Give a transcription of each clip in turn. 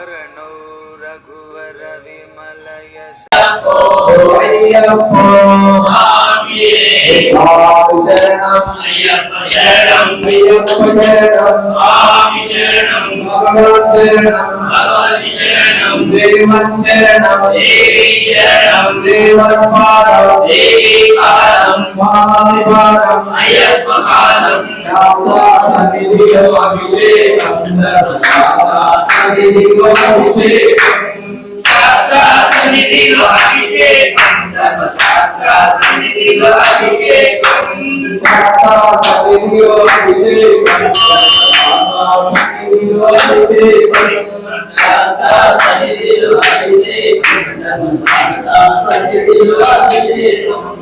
हरणौ रघुवर विमल यश தேவன் சரணம் தேவி சரணம் தேவன் பாதம் தேவி காலம் சுவாமி பாதம் ஐயப்ப காலம் சாஸ்தா சந்நிதியம் அபிஷேகம் தர்மசாஸ்தா శరణం దేవన్ పాదం దేవి కాలం స్వామి పాదం అయ్యప్ప కాలం శాస్త్ర సన్నిధిలో అభిషేకం ధర్మశాస్త్ర సన్నిధిలో అభిషేకం శాస్త్ర సన్నిధిలో అభిషేకం ధర్మశాస్త్ర సన్నిధిలో అభిషేకం శాస్త్ర సన్నిధిలో అభిషేకం సన్నిధిలో అభిషేకం శాస్త్ర సన్నిధిలో అభిషేకం ధర్మశాస్త్ర సన్నిధిలో అభిషేకం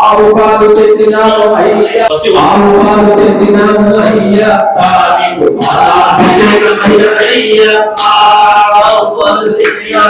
ఆవు పాలు తెచ్చినాము అయ్యా. ఆవు పాలు తెచ్చినాము అయ్యా అయ్యప్ప పలు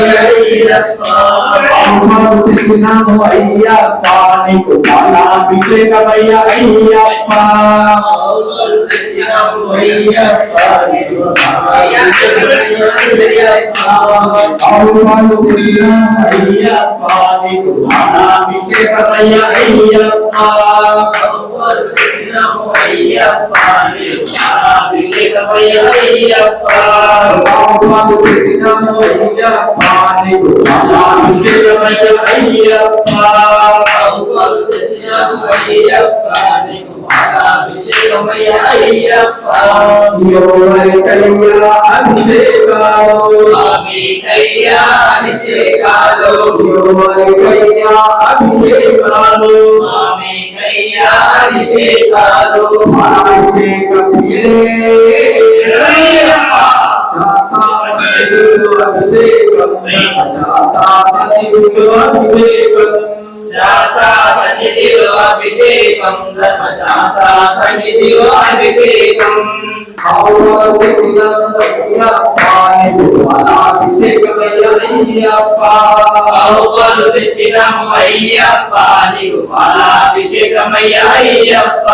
అయ్యప్ప. అయ్యప్ప నీకు పాలాభిషేకమయ్య అయ్యప్ప అయ్యప్ప నీకు పాలాభిషేకమయ్య అయ్యప్ప అయ్యప్ప నీకు పాలాభిషేకమయ్య అయ్యప్ప ఆవుపాలు తెచ్చినాము అయ్యప్ప నీకు పాలాభిషేకమయ్య అయ్యప్ప ఎవరికయ్యా అభిషేకాలు ఎవరికయ్యా అభిషేకాలు అభిషేకం సన్నిధిలో అభిషేకం ధర్మశాస్త్ర సన్నిధిలో అభిషేకం. బాహుబలు తెచ్చినాము అయ్యప్ప నీకు పాలాభిషేకమయ్య అయ్యప్ప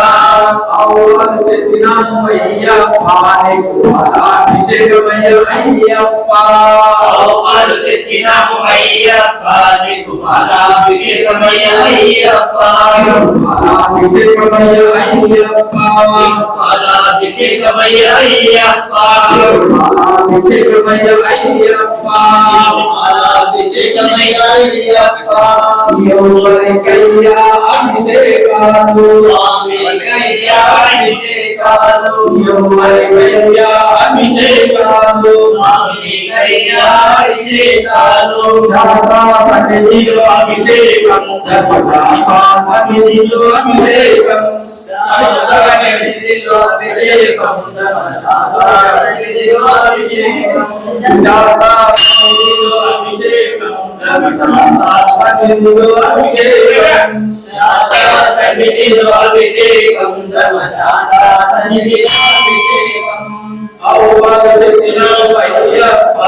బాహుబలు తెచ్చినాము అయ్యప్ప నీకు పాలాభిషేకమయ్య అయ్యప్ప నీకు పాలాభిషేకమయ్య అయ్యప్ప నీకు పాలాభిషేకమయ్య అయ్యప్ప ఎవరికయ్యా అభిషేకాలు స్వామి కయ్యా అభిషేకాలు ఎవరికయ్యా అభిషేకాలు స్వామి కయ్యా అభిషేకాలు సన్నిధిలో అభిషేకం. సన్నిధిలో అభిషేకం. సన్నిధిలో అభిషేకం సన్నిధిలో అభిషేకం. ధర్మశాస్త్ర అభిషేకం సన్నిధిలో అభిషేకం సన్నిధిలో అభిషేకం అయ్యప్ప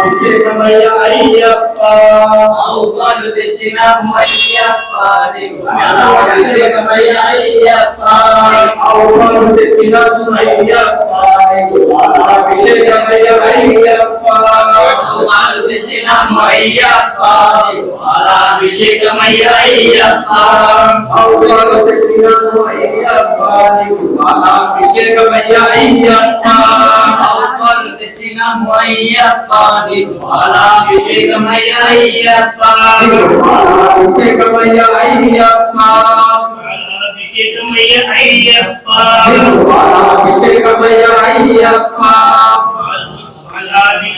అభిషేకమయ్య అయ్యప్ప ఆవుపాలు తెచ్చిన అయ్యప్ప అభిషేకమయ్య అయ్యప్ప తెచ్చిన అయ్యప్ప అభిషేకమయ్య అయ్యప్ప. ఆవుపాలు తెచ్చిన అయ్యప్ప నీకు అభిషేకమయ్య అయ్యప్ప అవువాద తెచ్చిన అయ్యప్ప అభిషేకమయ్య అయ్యప్ప ఆవుపాలు తెచ్చిన అయ్యప్ప నీకు అభిషేకమయ్య అయ్యప్ప అభిషేకమయ్య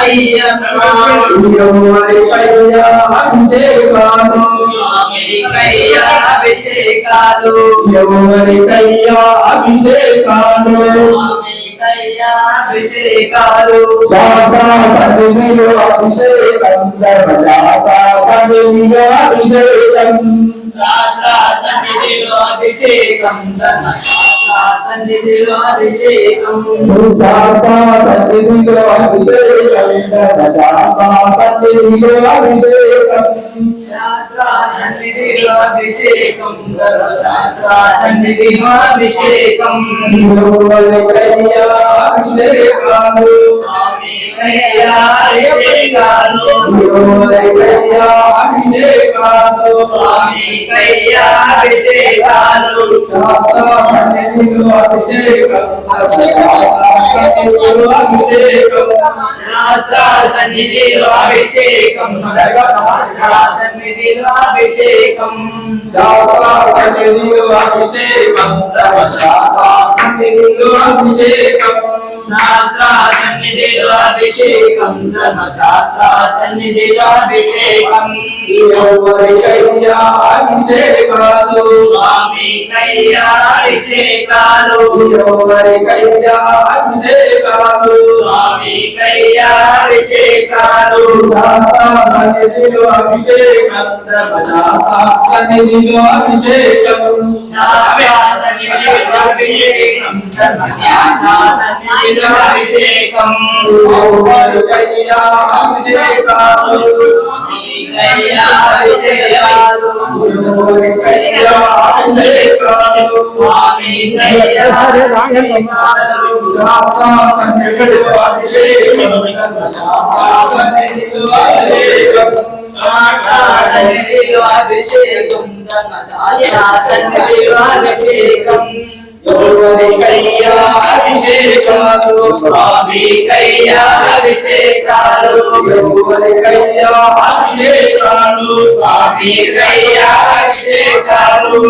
ఎవరికయ్యా అభిషేకాలు. ఎవరికయ్యా అభిషేకాలు అభిషేకాలు అభిషేకం సర్వశాస్త్ర సన్నిధిలో అభిషేకం శాస్త్ర సన్నిధిలో అభిషేకం. ధర్మశాస్త్ర సన్నిధిలో అభిషేకం సన్నిధిలో అభిషేకం సన్నిధిలో అభిషేకం. శాస్త్ర అభిషేకం స్వామి కయ్యా అభిషేకాలు స్వామి కయ్యా అభిషేకాలు అభిషేకం అభిషేకం శాస్త్ర సన్నిధిలో అభిషేకం సన్నిధిలో అభిషేకం శాస్త్ర సన్నిధిలో అభిషేకం సన్నిధిలో అభిషేకం. శాస్త్ర సన్నిధిలో అభిషేకం ధర్మశాస్త్ర సన్నిధిలో అభిషేకం. ఎవరికయ్యా అభిషేకాలు స్వామి కయ్యా అభిషేకాలు ఎవరికయ్యా అభిషేకాలు స్వామి కయ్యా అభిషేకాలు సన్నిధిలో అభిషేకం సన్నిధిలో అభిషేకం సన్నిధిలో అభిషేకం సన్నిధిలో అభిషేకం ఎవరికయ్యా స్వామి అభిషేకం సన్నిధిలో అభిషేకం ధర్మశాస్త్ర సన్నిధిలో అభిషేకాలు స్వామి కయ్యా అభిషేకాలు కయ్యా అభిషేకాలు స్వామి కయ్యా అభిషేకాలు.